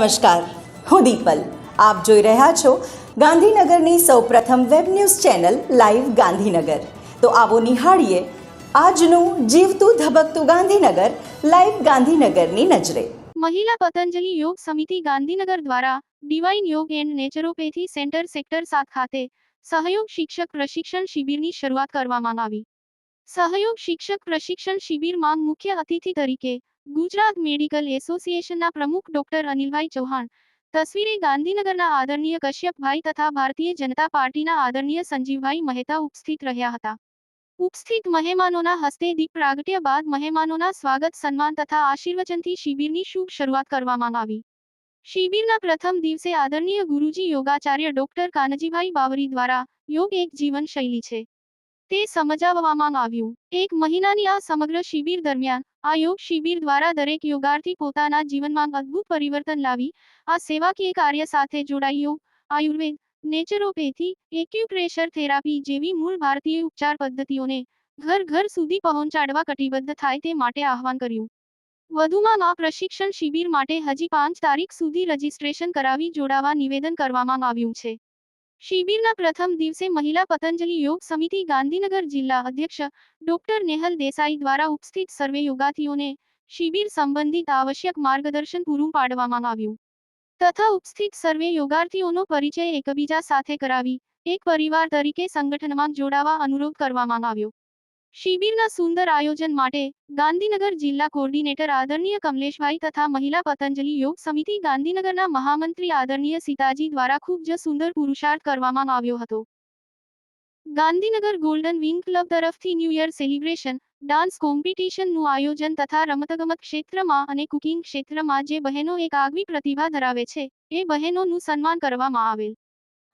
નમસ્કાર, હું દીપલ. આપ જોઈ રહ્યા છો ગાંધીનગરની સૌપ્રથમ web news channel live Gandhinagar. તો આવો નિહાળીએ આજનું જીવતું ધબકતું ગાંધીનગર, લાઈવ ગાંધીનગરની નજરે. મહિલા પતંજલિ યોગ સમિતિ ગાંધીનગર દ્વારા ડિવાઇન યોગ એન્ડ નેચરોપેથી સેન્ટર સેક્ટર સાત ખાતે સહયોગ શિક્ષક પ્રશિક્ષણ શિબિરની શરૂઆત કરવામાં આવી. સહયોગ શિક્ષક પ્રશિક્ષણ શિબિરમાં મુખ્ય અતિથિ તરીકે ગુજરાત મેડિકલ એસોસિએશનના પ્રમુખ ડોક્ટર અનિલભાઈ ચૌહાણ, તસવીરે ગાંધીનગરના આદરણીય કશ્યપભાઈ તથા ભારતીય જનતા પાર્ટીના આદરણીય સંજીવભાઈ મહેતા ઉપસ્થિત રહ્યા હતા. ઉપસ્થિત મહેમાનોના હસ્તે દીપ પ્રાગટ્ય બાદ મહેમાનોના સ્વાગત, સન્માન તથા આશીર્વચનથી શિબિરની શુભ શરૂઆત કરવામાં આવી. શિબિરના પ્રથમ દિવસે આદરણીય ગુરુજી યોગાચાર્ય ડોક્ટર કાનજીભાઈ બાવરી દ્વારા યોગ એક જીવન શૈલી છે. તે સમજાવવામાં આવ્યું. એક મહિનાની આ સમગ્ર શિબિર દરમિયાન આ યોગ શિબિર દ્વારા દરેક યોગાર્થી પોતાના જીવનમાં અદ્ભુત પરિવર્તન લાવી, આ સેવાકીય કાર્ય સાથે જોડાઈ યોગ આયુર્વેદ, નેચરોપેથી એક્યુપ્રેશર થેરાપી જેવી મૂળ ભારતીય ઉપચાર પદ્ધતિઓને ઘર ઘર સુધી પહોંચાડવા કટિબદ્ધ થાય તે માટે આહવાન કર્યું. વધુમાં આ પ્રશિક્ષણ શિબિર માટે હજી પાંચ તારીખ સુધી રજીસ્ટ્રેશન કરાવી જોડાવા નિવેદન કરવામાં આવ્યું છે. શિબિરના પ્રથમ દિવસે મહિલા પતંજલિ યોગ સમિતિ ગાંધીનગર જિલ્લા અધ્યક્ષ ડોક્ટર નેહલ દેસાઈ દ્વારા ઉપસ્થિત સર્વે યોગાર્થીઓને શિબિર સંબંધિત આવશ્યક માર્ગદર્શન પૂરું પાડવામાં આવ્યું. તથા ઉપસ્થિત સર્વે યોગાર્થીઓનો પરિચય એકબીજા સાથે કરાવી, એક પરિવાર તરીકે સંગઠનમાં જોડાવા અનુરોધ કરવામાં આવ્યો. શિબિરના સુંદર આયોજન માટે ગાંધીનગર જિલ્લા કોર્ડિનેટર આદરણીય કમલેશભાઈ તથા મહિલા પતંજલિ યોગ સમિતિ ગાંધીનગરના મહામંત્રી આદરણીય સીતાજી દ્વારા ખૂબ જ સુંદર પુરુષાર્થ કરવામાં આવ્યો હતો. ગાંધીનગર ગોલ્ડન વિંગ ક્લબ તરફથી ન્યૂ યર સેલિબ્રેશન, ડાન્સ કોમ્પિટિશનનું આયોજન તથા રમતગમત ક્ષેત્રમાં અને કુકિંગ ક્ષેત્રમાં જે બહેનો એક આગવી પ્રતિભા ધરાવે છે, એ બહેનોનું સન્માન કરવામાં આવેલ.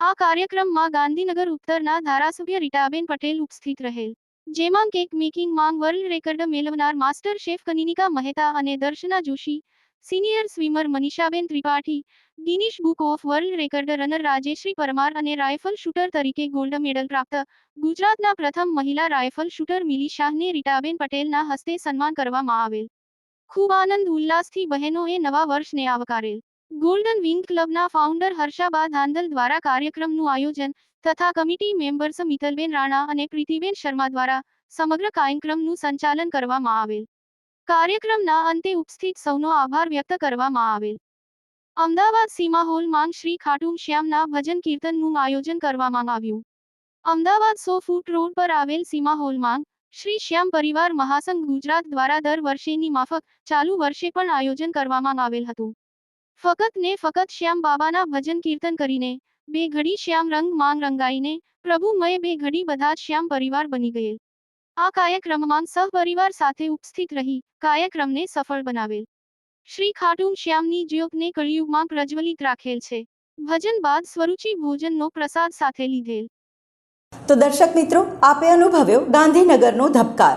આ કાર્યક્રમમાં ગાંધીનગર ઉત્તરના ધારાસભ્ય રીટાબેન પટેલ ઉપસ્થિત રહેલ. જેમાં કેક મેકિંગ વર્લ્ડ રેકર્ડ મેળવનાર માસ્ટર શેફ કનિનિકા મહેતા અને Darshana Joshi, senior swimmer Manishaben Tripathi, Guinness book of world record runner Rajeshri Parmar અને રાઇફલ શૂટર તરીકે ગોલ્ડ મેડલ પ્રાપ્ત. ગુજરાતના પ્રથમ મહિલા રાઇફલ શૂટર મિલી શાહને રીટાબેન પટેલના હસ્તે સન્માન કરવામાં આવેલ. ખૂબ આનંદ ઉલ્લાસથી બહેનોએ નવા વર્ષને આવકારેલ. ગોલ્ડન વિંગ ક્લબના ફાઉન્ડર હર્ષાબા ધાંધલ દ્વારા કાર્યક્રમનું આયોજન તથા કમિટી મેમ્બર્સ મિત્તલબેન રાણા અને પ્રીતિબેન શર્મા દ્વારા સમગ્ર કાર્યક્રમનું સંચાલન કરવામાં આવેલ. કાર્યક્રમના અંતે ઉપસ્થિત સૌનો આભાર વ્યક્ત કરવામાં આવેલ. અમદાવાદ સીમા હોલ માંગ શ્રી ખાટુમ શ્યામના ભજન કીર્તનનું આયોજન કરવામાં આવ્યું. અમદાવાદ સો ફૂટ રોડ પર આવેલ સીમા હોલ માંગ શ્રી શ્યામ પરિવાર મહાસંઘ ગુજરાત દ્વારા દર વર્ષેની માફક ચાલુ વર્ષે પણ આયોજન કરવામાં આવેલ હતું. ફકત ને ફકત શ્યામ બાબાના ભજન કીર્તન કરીને બે ઘડી શ્યામ રંગ માંગ રંગાઈને પ્રભુમય બે ઘડી બધા જ શ્યામ પરિવાર બની ગયેલ. આ કાર્યક્રમમાં સહપરિવાર સાથે ઉપસ્થિત રહી, કાર્યક્રમને સફળ બનાવેલ. શ્રી ખાટુમ શ્યામની જ્યોતને કળિયુગમાં પ્રજ્વલિત રાખેલ છે. ભજન બાદ સ્વરૂચિ ભોજનનો પ્રસાદ સાથે લીધેલ. તો દર્શક મિત્રો, આપે અનુભવ્યો ગાંધીનગરનો ધબકાર.